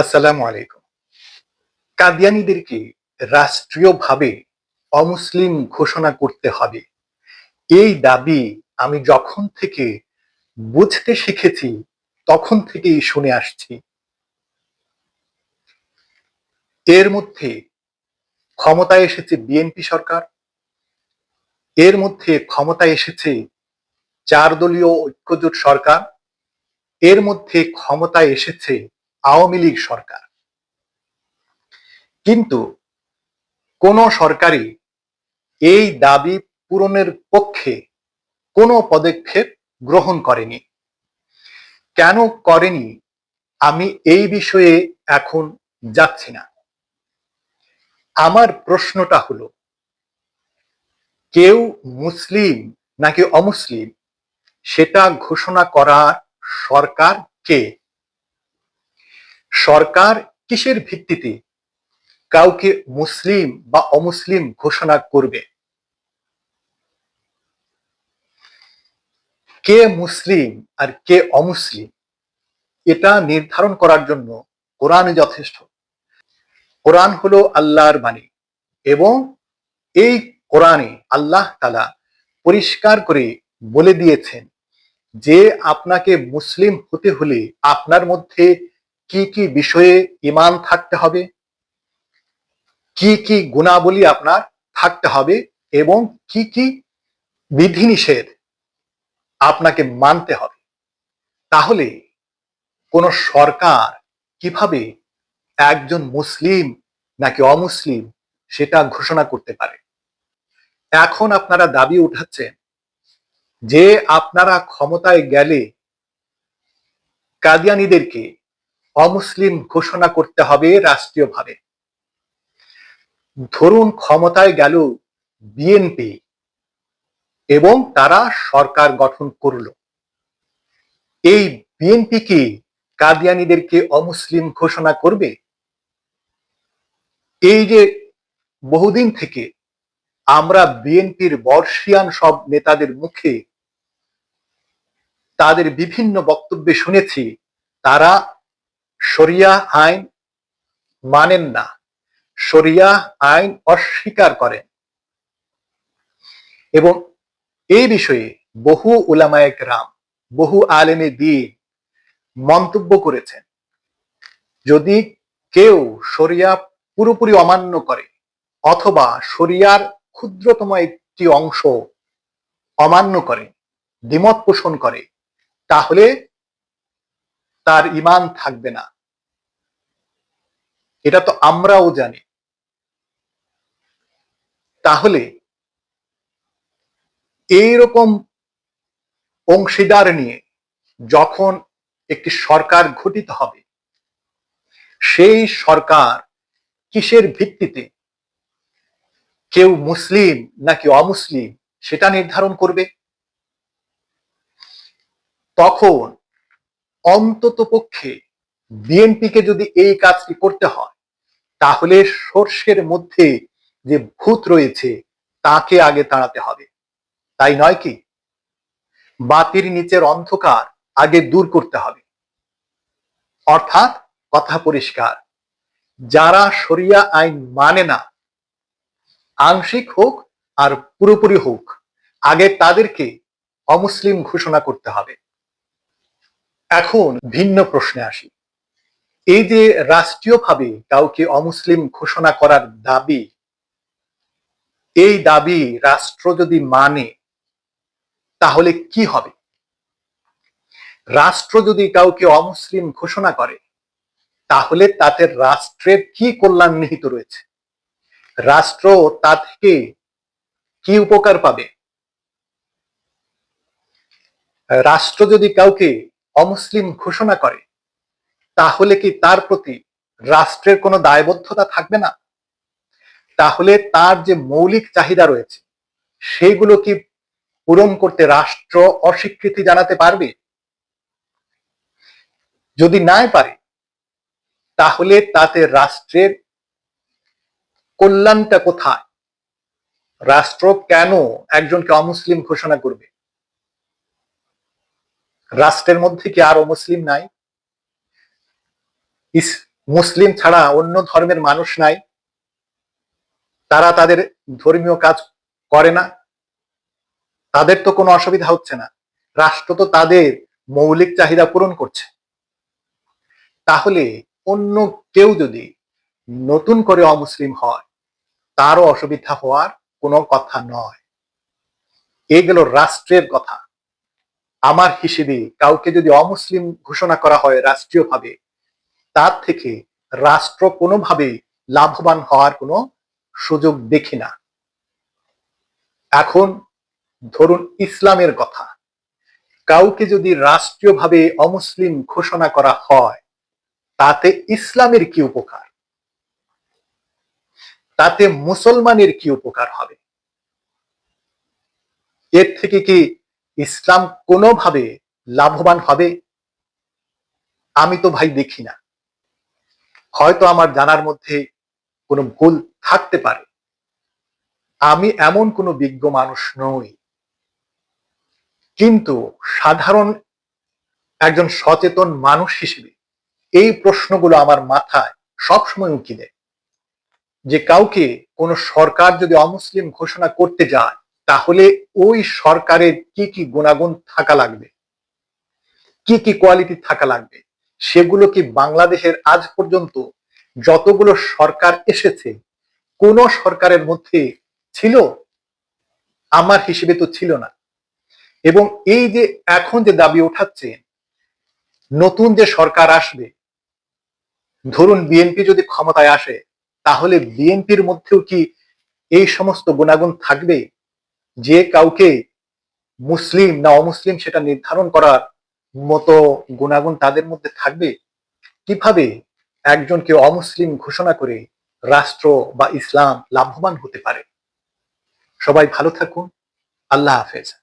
আসসালামু আলাইকুম। কাদিয়ানিদেরকে রাষ্ট্রীয়ভাবে অমুসলিম ঘোষণা করতে হবে? এই দাবি আমি যখন থেকে বুঝতে শিখেছি, তখন থেকেই শুনে আসছি। এর মধ্যে ক্ষমতায় এসেছে বিএনপি সরকার। এর মধ্যে ক্ষমতায় এসেছে চার দলীয় ঐক্যজোট সরকার। এর মধ্যে ক্ষমতায় এসেছে আওয়ামী লীগ সরকার। কিন্তু কোন সরকারই এই দাবি পূরণের পক্ষে কোনো পদক্ষেপ গ্রহণ করেনি। কেন করেনি আমি এই বিষয়ে এখন যাচ্ছি না। আমার প্রশ্নটা হলো, কেউ মুসলিম নাকি অমুসলিম, সেটা ঘোষণা করার সরকার কে? সরকার কিসের ভিত্তিতে কাউকে মুসলিম বা অমুসলিম ঘোষণা করবে? কে মুসলিম আর কে অমুসলিম? এটা নির্ধারণ করার জন্য কোরআন যথেষ্ট। কোরআন হলো আল্লাহর বাণী এবং এই কোরআনে আল্লাহ তালা পরিষ্কার করে বলে দিয়েছেন যে আপনাকে মুসলিম হতে হলে আপনার মধ্যে কি কি বিষয়ে ইমান থাকতে হবে? কি কি গুণাবলী আপনার থাকতে হবে? এবং কি কি বিধিনিষেধ আপনাকে মানতে হবে? তাহলে কোন সরকার কীভাবে একজন মুসলিম নাকি অমুসলিম সেটা ঘোষণা করতে পারে? এখন আপনারা দাবি উঠাচ্ছেন যে আপনারা ক্ষমতায় গেলে কাদিয়ানিদেরকে অমুসলিম ঘোষণা করতে হবে রাষ্ট্রীয়ভাবে। ধরুন ক্ষমতায় গেল বিএনপি এবং তারা সরকার গঠন করল। এই বিএনপি কি কাদিয়ানিদেরকে অমুসলিম ঘোষণা করবে? এই যে বহুদিন থেকে আমরা বিএনপির বর্ষিয়ান সব নেতাদের মুখে তাদের বিভিন্ন বক্তব্যে শুনেছি, তারা শরিয়া আইন মানেন না। শরিয়া আইন অস্বীকার করেন। এবং এই বিষয়ে বহু উলামায়ক রাম বহু আলেমে দিন মন্তব্য করেছেন। যদি কেউ শরিয়া পুরোপুরি অমান্য করে অথবা শরিয়ার ক্ষুদ্রতম একটি অংশ অমান্য করে, দ্বিমত পোষণ করে, তাহলে তার ইমান থাকবে না। এটা তো আমরাও জানি। তাহলে এইরকম অংশীদার নিয়ে যখন একটি সরকার গঠিত হবে, সেই সরকার কিসের ভিত্তিতে কেউ মুসলিম নাকি অমুসলিম সেটা নির্ধারণ করবে? তখন অন্তত পক্ষে বিএনপিকে যদি এই কাজটি করতে হয়, তাহলে সর্ষের মধ্যে যে ভূত রয়েছে, তাকে আগে তাড়াতে হবে। তাই নয় কি? বাতির নিচের অন্ধকার আগে দূর করতে হবে। অর্থাৎ কথা পরিষ্কার, যারা শরিয়া আইন মানে না, আংশিক হোক আর পুরোপুরি হোক, আগে তাদেরকে অমুসলিম ঘোষণা করতে হবে। এখন ভিন্ন প্রশ্নে আসি। এই যে রাষ্ট্রীয়ভাবে কাউকে অমুসলিম ঘোষণা করার দাবি, এই দাবি রাষ্ট্র যদি মানে তাহলে কি হবে? রাষ্ট্র যদি কাউকে অমুসলিম ঘোষণা করে, তাহলে তাতে রাষ্ট্রের কি কল্যাণ নিহিত রয়েছে? রাষ্ট্র তা থেকে কি উপকার পাবে? রাষ্ট্র যদি কাউকে অমুসলিম ঘোষণা করে, তাহলে কি তার প্রতি রাষ্ট্রের কোনো দায়বদ্ধতা থাকবে না? তাহলে তার যে মৌলিক চাহিদা রয়েছে, সেগুলো কি পূরণ করতে রাষ্ট্র অস্বীকৃতি জানাতে পারবে? যদি নাই পারে, তাহলে তাতে রাষ্ট্রের কল্যাণটা কোথায়? রাষ্ট্র কেন একজনকে অমুসলিম ঘোষণা করবে? রাষ্ট্রের মধ্যে কি আর অমুসলিম নাই? মুসলিম ছাড়া অন্য ধর্মের মানুষ নাই? তারা তাদের ধর্মীয় কাজ করে না? তাদের তো কোনো অসুবিধা হচ্ছে না। রাষ্ট্র তো তাদের মৌলিক চাহিদা পূরণ করছে। তাহলে অন্য কেউ যদি নতুন করে অমুসলিম হয়, তারও অসুবিধা হওয়ার কোনো কথা নয়। এগুলো রাষ্ট্রের কথা। আমার হিসেবে কাউকে যদি অমুসলিম ঘোষণা করা হয় রাষ্ট্রীয়ভাবে, তার থেকে রাষ্ট্র কোনোভাবে লাভবান হওয়ার কোনো সুযোগ দেখি না। এখন ধরুন ইসলামের কথা। কাউকে যদি রাষ্ট্রীয়ভাবে অমুসলিম ঘোষণা করা হয়, তাতে ইসলামের কি উপকার? তাতে মুসলমানের কি উপকার হবে? এর থেকে কি ইসলাম কোনোভাবে লাভবান হবে? আমি তো ভাই দেখি না। হয়তো আমার জানার মধ্যে কোনো ভুল থাকতে পারে। আমি এমন কোনো বিজ্ঞ মানুষ নই। কিন্তু সাধারণ একজন সচেতন মানুষ হিসেবে এই প্রশ্নগুলো আমার মাথায় সবসময় উঁকি দেয়। যে কাউকে কোনো সরকার যদি অমুসলিম ঘোষণা করতে যায় তাহলে ওই সরকারের কি কি গুণাগুণ থাকা লাগবে? কি কি কোয়ালিটি থাকা লাগবে? সেগুলো কি বাংলাদেশের আজ পর্যন্ত যতগুলো সরকার এসেছে, কোন সরকারের মধ্যে ছিল? আমার হিসেবে তো ছিল না। এবং এই যে এখন যে দাবি উঠাচ্ছে, নতুন যে সরকার আসবে, ধরুন বিএনপি যদি ক্ষমতায় আসে, তাহলে বিএনপির মধ্যেও কি এই সমস্ত গুণাগুণ থাকবে? যে কাউকে মুসলিম না অমুসলিম সেটা নির্ধারণ করার মতো গুণাগুণ তাদের মধ্যে থাকবে, কীভাবে একজনকে অমুসলিম ঘোষণা করে রাষ্ট্র বা ইসলাম লাভবান হতে পারে? সবাই ভালো থাকুন। আল্লাহ হাফেজ।